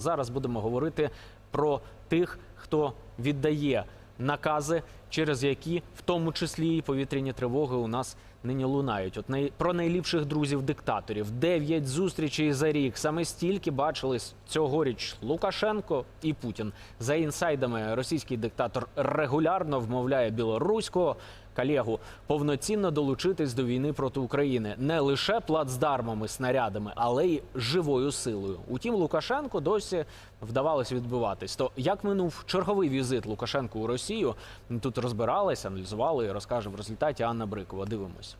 Зараз будемо говорити про тих, хто віддає накази, через які, в тому числі і повітряні тривоги, у нас нині лунають. От най... про найліпших друзів диктаторів. Дев'ять зустрічей за рік. Саме стільки бачились цьогоріч Лукашенко і Путін. За інсайдами, російський диктатор регулярно вмовляє білоруського колегу повноцінно долучитись до війни проти України не лише плацдармами, снарядами, але й живою силою. Утім, Лукашенко досі вдавалось відбиватись. То як минув черговий візит Лукашенко у Росію? Тут розбиралися, аналізували розкаже в результаті Анна Брикова. Дивимось.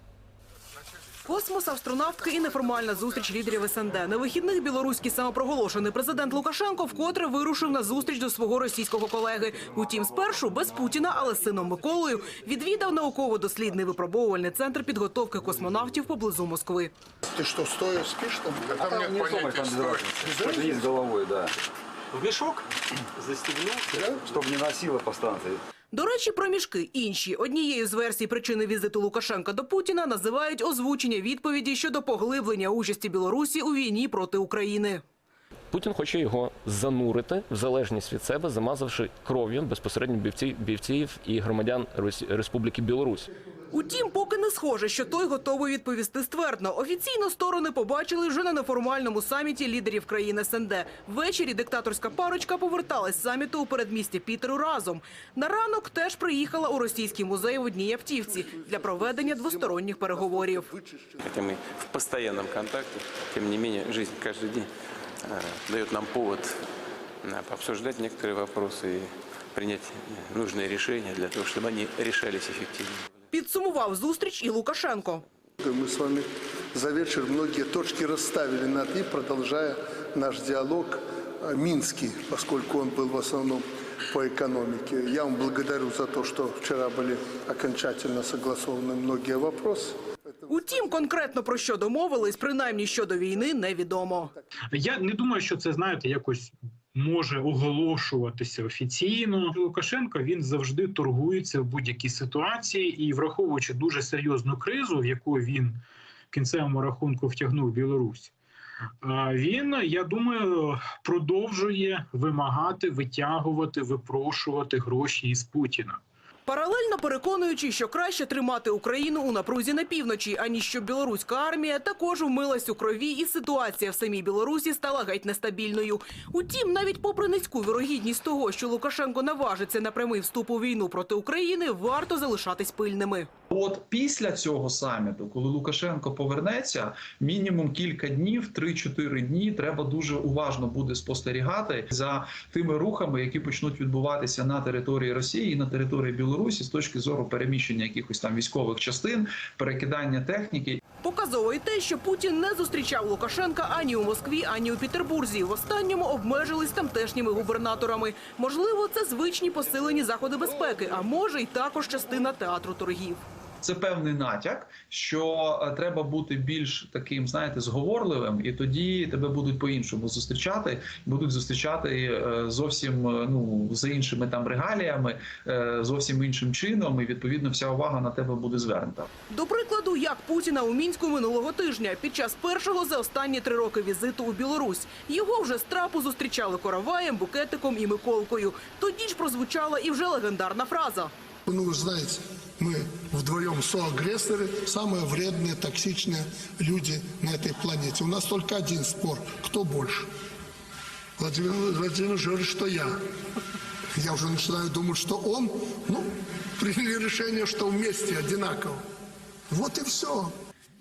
Космос, астронавтки і неформальна зустріч лідерів СНД. На вихідних білоруський самопроголошений президент Лукашенко вкотре вирушив на зустріч до свого російського колеги. Утім, спершу без Путіна, але з сином Миколою відвідав науково-дослідний випробовувальний центр підготовки космонавтів поблизу Москви. Ты что, стоя спишь там? А там нет понятия стоимости. Вниз головой, да. В мішок застігнув. Чтобы не носило по станции. До речі, про мішки інші однією з версій причини візиту Лукашенка до Путіна називають озвучення відповіді щодо поглиблення участі Білорусі у війні проти України. Путін хоче його занурити в залежність від себе, замазавши кров'ю безпосередньо бівців, бівців і громадян Республіки Білорусь. Утім, поки не схоже, що той готовий відповісти ствердно. Офіційно сторони побачили вже на неформальному саміті лідерів країн СНД. Ввечері диктаторська парочка поверталась з саміту у передмісті Пітеру разом. На ранок теж приїхала у російський музей в одній автівці для проведення двосторонніх переговорів. Хотя мы в постоянном контакте, тем не менее, жизнь каждый день э, дает нам повод э, пообсуждать некоторые вопросы и принять э, нужные решения для того, чтобы они решались эффективно. Підсумував зустріч і Лукашенко. Мы с вами за вечер многие точки расставили над «и», продолжая наш диалог э, минский, поскольку он был в основном по экономике. Я вам благодарю за то, что вчера были окончательно согласованы многие вопросы. Утім, конкретно про що домовились, принаймні щодо війни, невідомо. Я не думаю, що це знаєте, якось може оголошуватися офіційно. Лукашенко він завжди торгується в будь-якій ситуації, і враховуючи дуже серйозну кризу, в яку він в кінцевому рахунку втягнув Білорусь. Він, я думаю, продовжує вимагати, витягувати, випрошувати гроші із Путіна. Паралельно переконуючи, що краще тримати Україну у напрузі на півночі, аніж щоб білоруська армія також вмилась у крові, і ситуація в самій Білорусі стала геть нестабільною. Утім, навіть попри низьку вірогідність того, що Лукашенко наважиться на прямий вступ у війну проти України, варто залишатись пильними. От після цього саміту, коли Лукашенко повернеться, мінімум кілька днів, 3-4 дні, треба дуже уважно буде спостерігати за тими рухами, які почнуть відбуватися на території Росії і на території Білорусі з точки зору переміщення якихось там військових частин, перекидання техніки. Показово й те, що Путін не зустрічав Лукашенка ані у Москві, ані у Петербурзі. В останньому обмежились тамтешніми губернаторами. Можливо, це звичні посилені заходи безпеки, а може й також частина театру торгів. Це певний натяк, що е, треба бути більш таким, знаєте, зговорливим, і тоді тебе будуть по-іншому зустрічати. Будуть зустрічати е, зовсім е, ну за іншими там регаліями, зовсім іншим чином, і відповідно вся увага на тебе буде звернута. До прикладу, як Путіна у мінську минулого тижня під час першого за останні три роки візиту у Білорусь його вже з трапу зустрічали короваєм, букетиком і Миколкою. Тоді ж прозвучала і вже легендарна фраза. Ну, вы знаете, мы вдвоем соагрессоры, самые вредные, токсичные люди на этой планете. У нас только один спор. Кто больше? Владимир Владимирович говорит, что я. Я уже начинаю думать, что он. Ну, приняли решение, что вместе одинаково. Вот и все.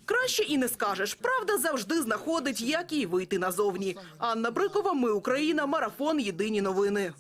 Краще і не скажеш. Правда завжди знаходить, як їй вийти назовні. Анна Брикова, ми Україна, марафон. Єдині новини.